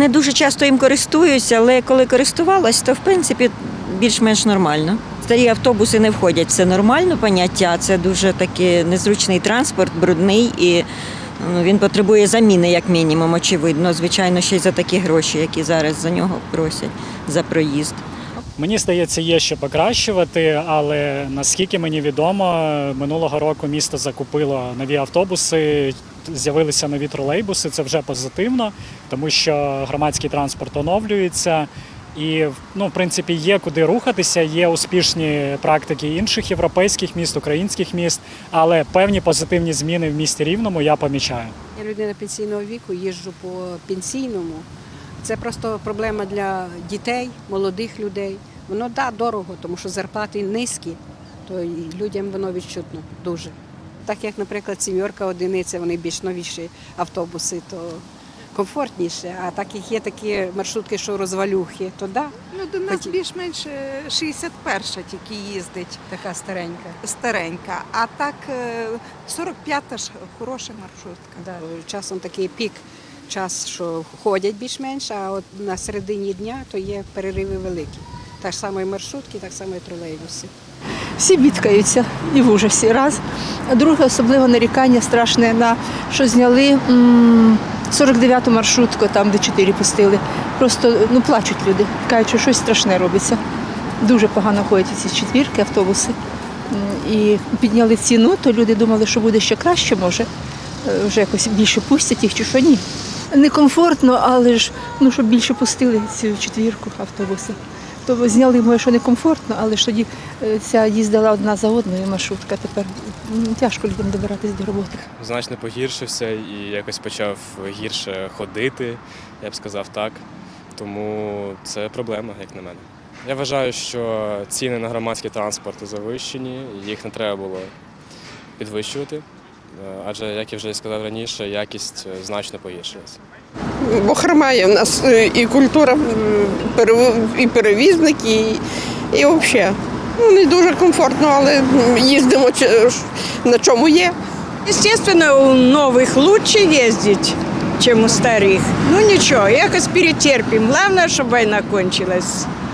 не дуже часто їм користуюся, але коли користувалась, то в принципі більш-менш нормально. Старі автобуси не входять, це нормально поняття. Це дуже такий незручний транспорт, брудний і ну, він потребує заміни, як мінімум, очевидно. Звичайно, ще й за такі гроші, які зараз за нього просять за проїзд. Мені здається, є що покращувати, але наскільки мені відомо, минулого року місто закупило нові автобуси, з'явилися нові тролейбуси. Це вже позитивно, тому що громадський транспорт оновлюється. І ну, в принципі, є куди рухатися, є успішні практики інших європейських міст, українських міст, але певні позитивні зміни в місті рівному я помічаю. Я людина пенсійного віку, їжджу по пенсійному. Це просто проблема для дітей, молодих людей. Воно да, дорого, тому що зарплати низькі, то і людям воно відчутно дуже. Так як, наприклад, сім'єрка одиниця, вони більш новіші автобуси, то комфортніше. А так як є такі маршрутки, що розвалюхи, то да, Ну, до нас Хоті- більш-менш е, 61-ша тільки їздить, така старенька. старенька. А так е, 45-та ж хороша маршрутка. Да. Часом такий пік, час, що ходять більш-менш, а от на середині дня то є перериви великі. Так само і маршрутки, так само і тролейбуси. Всі бідкаються і в ужасі. Раз. А друге, особливо нарікання страшне на що зняли 49-ту маршрутку, там, де 4 пустили. Просто ну, плачуть люди. Кажуть, що щось страшне робиться. Дуже погано ходять ці четвірки, автобуси. І підняли ціну, то люди думали, що буде ще краще, може. Е, Вже якось більше пустять їх чи що ні. Некомфортно, але ж ну, щоб більше пустили цю четвірку автобуси. То зняли моє, що некомфортно, але ж тоді е, ця їздила одна за одною маршрутка. Тепер тяжко людям добиратись до роботи. значно погіршився і якось почав гірше ходити, я б сказав так. Тому це проблема, як на мене. Я вважаю, що ціни на громадський транспорт завищені, їх не треба було підвищувати. Е, Адже, як я вже сказав раніше, якість е, значно погіршилася. бо хромає в нас е, і культура, м, перев- і перевізник, і, і взагалі. Ну, не дуже комфортно, але м, їздимо чи- на чому є. Естественно, у новых лучше ездить, чем у старых. Ну ничего, якось перетерпим. Главное, чтобы война кончилась.